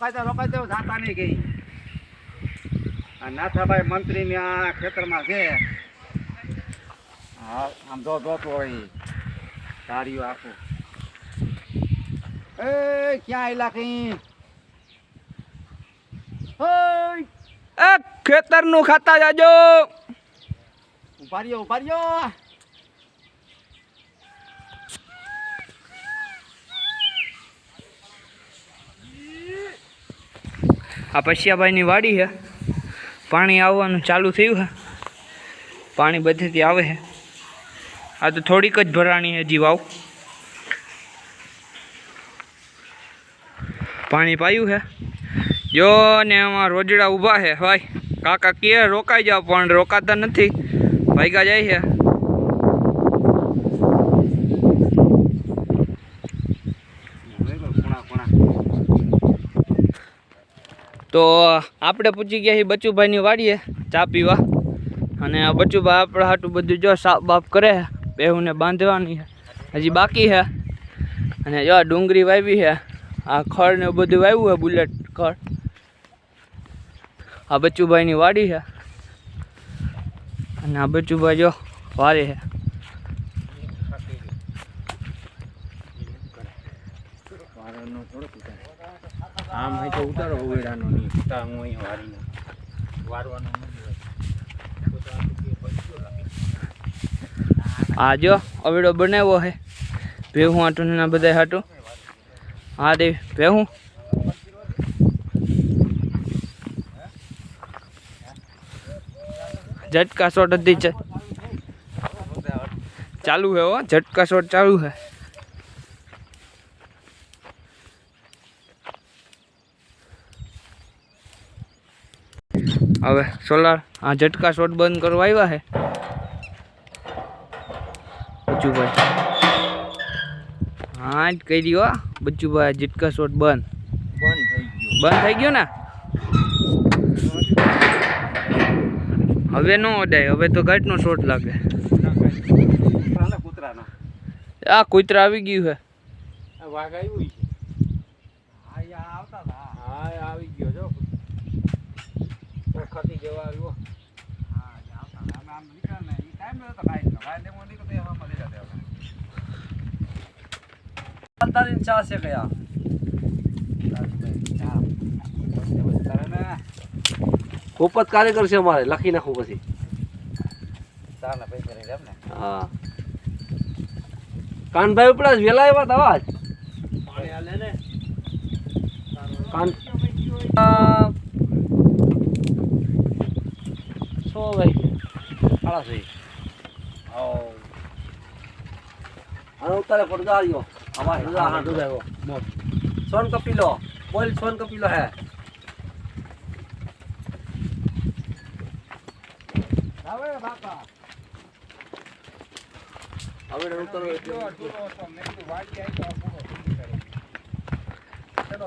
રોકાઈ દો જાતા નહીં ગઈ. આ નાથાભાઈ મંત્રી ને આ ખેતરમાં છે. હા આમ જો જોતો હોય ધાર્યું આખું. એ ક્યાં આયલા કઈ? ખેતરનું ખાતા જાજો. ઊભા રહ્યો. આ પશિયાભાઈની વાડી છે. પાણી આવવાનું ચાલુ થયું છે. પાણી બધેથી આવે છે. આ તો થોડીક જ ભરાણી છે હજી વાવ. પાણી પાયું છે. જો ને આમાં રોજડા ઊભા છે. ભાઈ, કાકા કે રોકાઈ જાવ પણ રોકાતા નથી. ભાઈકા જાય છે. તો આપણે પૂછી ગયા છીએ બચુભાઈની વાડીએ ચા પીવા. અને બચુભાઈ આપણે હાટું બધું જો સાફ બાફ કરે બેહુને બાંધવાની હજી બાકી છે. અને જો ડુંગળી વાવી છે, આ ખડ ને બધું વાવ્યું છે, બુલેટ ખડ આ બચુભાઈની વાડી છે. અને આ બચુભાઈ જો વારે છે. ઉવેડાનો થોડોક ઉતારે. આમ અહીં તો ઉતારો ઉવેડાનો નહીં. ઉતા હું અહીં વારીને. વારવાનો આ જો, અવેડો બનાવ્યો હે. ભેહું આટું ને બધા હાટું. હા દે ભેહું. ઝટકા શોટ હતી ચાલુ હે હો, ઝટકા શોટ ચાલુ હે. હવે સોલાર આ ઝટકા શોટ બંધ કરવા આવ્યા છે. બચ્ચુભાઈ. હા જ કહી દો બચ્ચુભાઈ ઝટકા શોટ બંધ. બંધ થઈ ગયો. બંધ થઈ ગયો ને? હવે નો અડાય હવે તો ઘાટનો શોટ લાગે. આ કૂતરા આવી ગયું છે. વાઘ આવ્યું છે. હા આ આવતા હા આવી ગયો જો. ખતી જવા આવ્યો. લઈ ચા છે કયા? પોપત કાર્યકર છે અમારે લખી નાખું પછી. હા. કાનભાઈ ઉપડા જ વેલા આવ્યા હતા આજ. કાન આ, સો ભાઈ સાડા છે. આનો ઉતારે પડદાર્યો અમારે રજા હા દૂધ આવ્યો મોટ સોન કપીલો. બોલ સોન કપીલો હે. હવે બાપા. હવે ઉતરવો એટલે. વાડી આવી તો આ પૂરો. ચલો